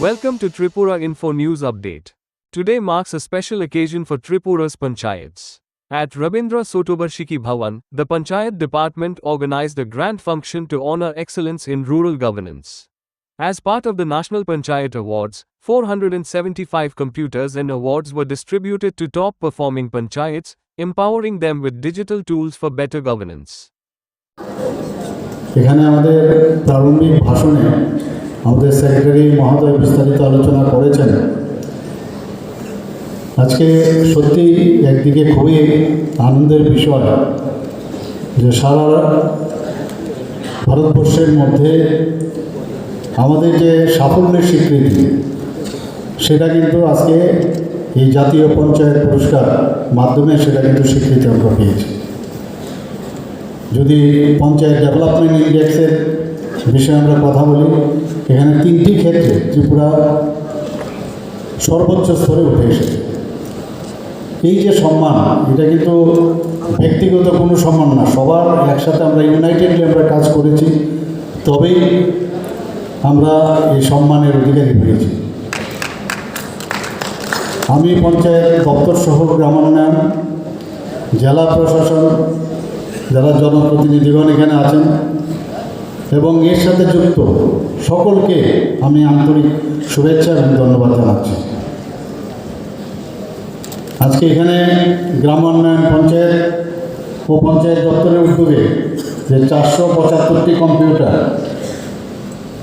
Welcome to Tripura Info News Update. Today marks a special occasion for Tripura's panchayats. At Rabindra Sotobarshiki Bhavan, the Panchayat Department organized a grand function to honor excellence in rural governance. As part of the National Panchayat Awards, 475 computers and awards were distributed to top performing panchayats, empowering them with digital tools for better governance. এখানে আমাদের প্রারম্ভিক ভাষণে আমাদের secretary মহোদয় বিস্তারিত আলোচনা করেছেন। আজকে সত্যি একদিকে খুবই আনন্দের বিষয় যে সারা ভারতবর্ষের মধ্যে আমাদের যে সাফল্যের স্বীকৃতি, সেটা কিন্তু আজকে এই জাতীয় পঞ্চায়েত পুরস্কার মাধ্যমে সেটা কিন্তু স্বীকৃতি আমরা পেয়েছি। যদি পঞ্চায়েত ডেভেলপমেন্ট ইন্ডেক্সের বিষয়ে আমরা কথা বলি এখানে তিনটি ক্ষেত্রে ত্রিপুরা সর্বোচ্চ স্তরে উঠে এসেছে। এই যে সম্মান, এটা কিন্তু ব্যক্তিগত কোনো সম্মান না। সবার একসাথে আমরা ইউনাইটেডলি আমরা কাজ করেছি, তবেই আমরা এই সম্মানের অধিকারী হয়েছি। আমি পঞ্চায়েত দপ্তর সহ গ্রামোন্নয়ন, জেলা প্রশাসন যারা জনপ্রতিনিধিগণ এখানে আছেন। এবং এর সাথে যুক্ত সকলকে আমি আন্তরিক শুভেচ্ছা এবং ধন্যবাদ জানাচ্ছি। আজকে এখানে গ্রাম উন্নয়ন পঞ্চায়েত ও পঞ্চায়েত দপ্তরের উদ্যোগে যে চারশো পঁচাত্তরটি কম্পিউটার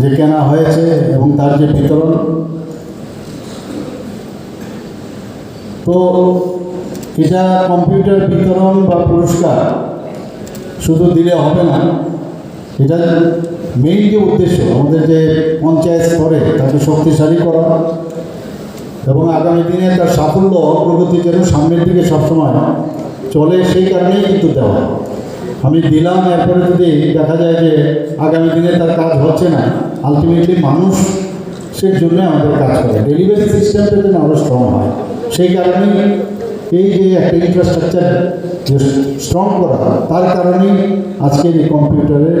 যে কেনা হয়েছে এবং তার যে বিতরণ, তো এটা কম্পিউটার বিতরণ বা পুরস্কার শুধু দিলে হবে না এটা মেইন যে উদ্দেশ্য, আমাদের যে পঞ্চায়েত স্তরে তাকে শক্তিশালী করা এবং আগামী দিনে তার সাফল্য অগ্রগতি যেন সামনের দিকে সবসময় চলে, সেই কারণেই কিন্তু দেওয়া। আমি দিলাম, এরপরে যদি দেখা যায় যে আগামী দিনে তার কাজ হচ্ছে না আলটিমেটলি মানুষের জন্য আমাদের কাজ করে। ডেলিভারি সিস্টেমটা যেন আরও স্ট্রং হয়। সেই কারণেই এই যে একটা ইনফ্রাস্ট্রাকচার যে স্ট্রং করা, তার কারণেই আজকের এই কম্পিউটারের